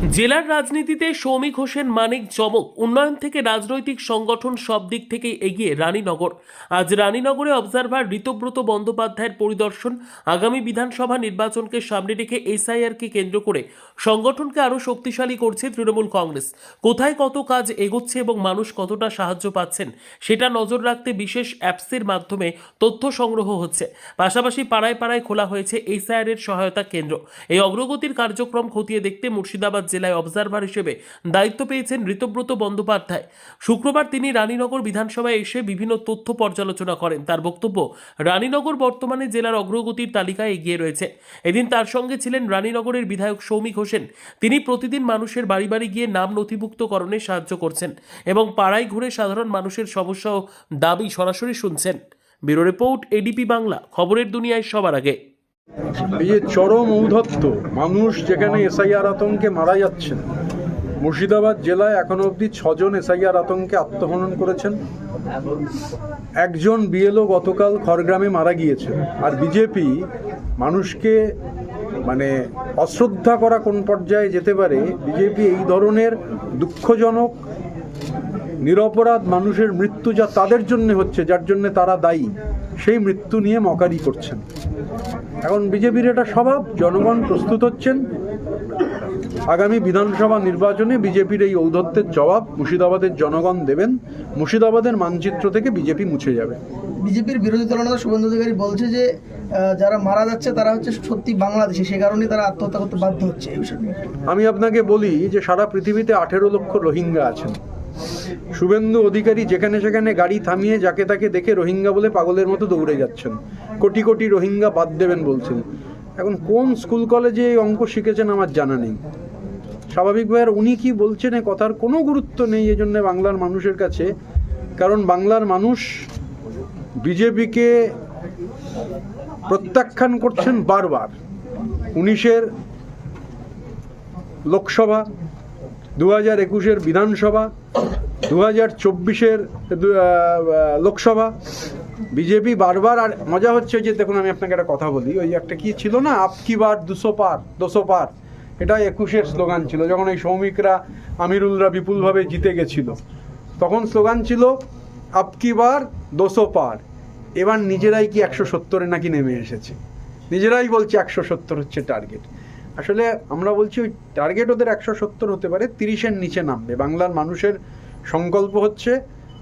জেলার রাজনীতিতে সৌমিক হোসেন মানিক চমক, উন্নয়ন থেকে রাজনৈতিক সংগঠন সব দিক থেকেই এগিয়ে রানীনগর। আজ রানীনগরে অবজারভার ঋতব্রত বন্দ্যোপাধ্যায়ের পরিদর্শন, আগামী বিধানসভা নির্বাচনকে সামনে রেখে এসআইআরকে কেন্দ্র করে সংগঠনকে আরও শক্তিশালী করছে তৃণমূল কংগ্রেস। কোথায় কত কাজ এগোচ্ছে এবং মানুষ কতটা সাহায্য পাচ্ছেন, সেটা নজর রাখতে বিশেষ অ্যাপসের মাধ্যমে তথ্য সংগ্রহ হচ্ছে। পাশাপাশি পাড়ায় পাড়ায় খোলা হয়েছে এসআইআর এর সহায়তা কেন্দ্র। এই অগ্রগতির কার্যক্রম খতিয়ে দেখতে মুর্শিদাবাদ জেলায় অবজারভার হিসেবে দায়িত্ব পেয়েছেন ঋতব্রত বন্দ্যোপাধ্যায়। শুক্রবার তিনি রানীনগর বিধানসভায় এসে বিভিন্ন তথ্য পর্যালোচনা করেন। তার বক্তব্য, রানীনগর বর্তমানে জেলার অগ্রগতির তালিকায় এগিয়ে রয়েছে। এদিন তার সঙ্গে ছিলেন রানীনগরের বিধায়ক সৌমিক হোসেন। তিনি প্রতিদিন মানুষের বাড়ি বাড়ি গিয়ে নাম নথিভুক্তকরণে সাহায্য করছেন এবং পাড়ায় ঘুরে সাধারণ মানুষের সমস্যা ও দাবি সরাসরি শুনছেন। Bureau report, ADP Bangla. খবরের দুনিয়ায় সবার আগে। এই চরম ঔদ্ধত্য মানুষ যেখানে এসআইআর আতঙ্কে মারা যাচ্ছেন, মুর্শিদাবাদ জেলায় এখনও অবধি ছজন এসআইআর আতঙ্কে আত্মহনন করেছেন। একজন বিএলও গতকাল খড়গ্রামে মারা গিয়েছেন। আর বিজেপি মানুষকে মানে অশ্রদ্ধা করা কোন পর্যায়ে যেতে পারে, বিজেপি এই ধরনের দুঃখজনক নিরপরাধ মানুষের মৃত্যু যা তাদের জন্য হচ্ছে যার জন্য তারা দায়ী সেই মৃত্যু নিয়ে মকারি করছেন। এখন বিজেপির এটা স্বভাব জনগণ প্রস্তুত হচ্ছেন। আগামী বিধানসভা নির্বাচনে বিজেপির এই ঔদ্ধত্যের জবাব মুর্শিদাবাদের জনগণ দেবেন। মুর্শিদাবাদের মানচিত্র থেকে বিজেপি মুছে যাবে। বিজেপির বিরোধী দলনেতা শুভেন্দু অধিকারী বলছে যে যারা মারা যাচ্ছে তারা হচ্ছে সত্যি বাংলাদেশি সে কারণেই তারা আত্মহত্যা করতে বাধ্য হচ্ছে এই বিষয় আমি আপনাকে বলি যে সারা পৃথিবীতে আঠেরো লক্ষ রোহিঙ্গা আছেন। শুভেন্দু অধিকারী যেখানে সেখানে গাড়ি থামিয়ে যাকে তাকে দেখে রোহিঙ্গা বলে পাগলের মতো দৌড়ে যাচ্ছেন। কোটি কোটি রোহিঙ্গা বাদ দেবেন বলছেন। এখন কোন স্কুল কলেজে এই অঙ্ক শিখেছেন আমার জানা নেই। স্বাভাবিকভাবে আর উনি কি বলছেন এ কথার কোনো গুরুত্ব নেই এই জন্য বাংলার মানুষের কাছে। কারণ বাংলার মানুষ বিজেপিকে প্রত্যাখ্যান করছেন বারবার। উনিশের লোকসভা দু হাজার একুশের বিধানসভা দু হাজার চব্বিশের লোকসভা। বিজেপি বারবার, আর মজা হচ্ছে যে দেখুন, আমি আপনাকে একটা কথা বলি, ওই একটা কি ছিল না আপকি বার দুশো পার দুশো পার? এটা একুশের স্লোগান ছিল, যখন এই সৌমিকরা আমিরুলরা বিপুলভাবে জিতে গেছিল। তখন স্লোগান ছিল আপকি বার দুশো পার। এবার নিজেরাই কি একশো সত্তরে নাকি নেমে এসেছে? নিজেরাই বলছে একশো সত্তর হচ্ছে টার্গেট আসলে আমরা বলছি ওই টার্গেট ওদের একশো সত্তর হতে পারে, তিরিশের নিচে নামবে। বাংলার মানুষের সংকল্প হচ্ছে,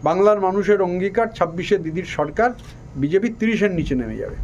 বাংলার মানুষের অঙ্গীকার ছাব্বিশে দিদির সরকার, বিজেপি তিরিশের নিচে নেমে যাবে।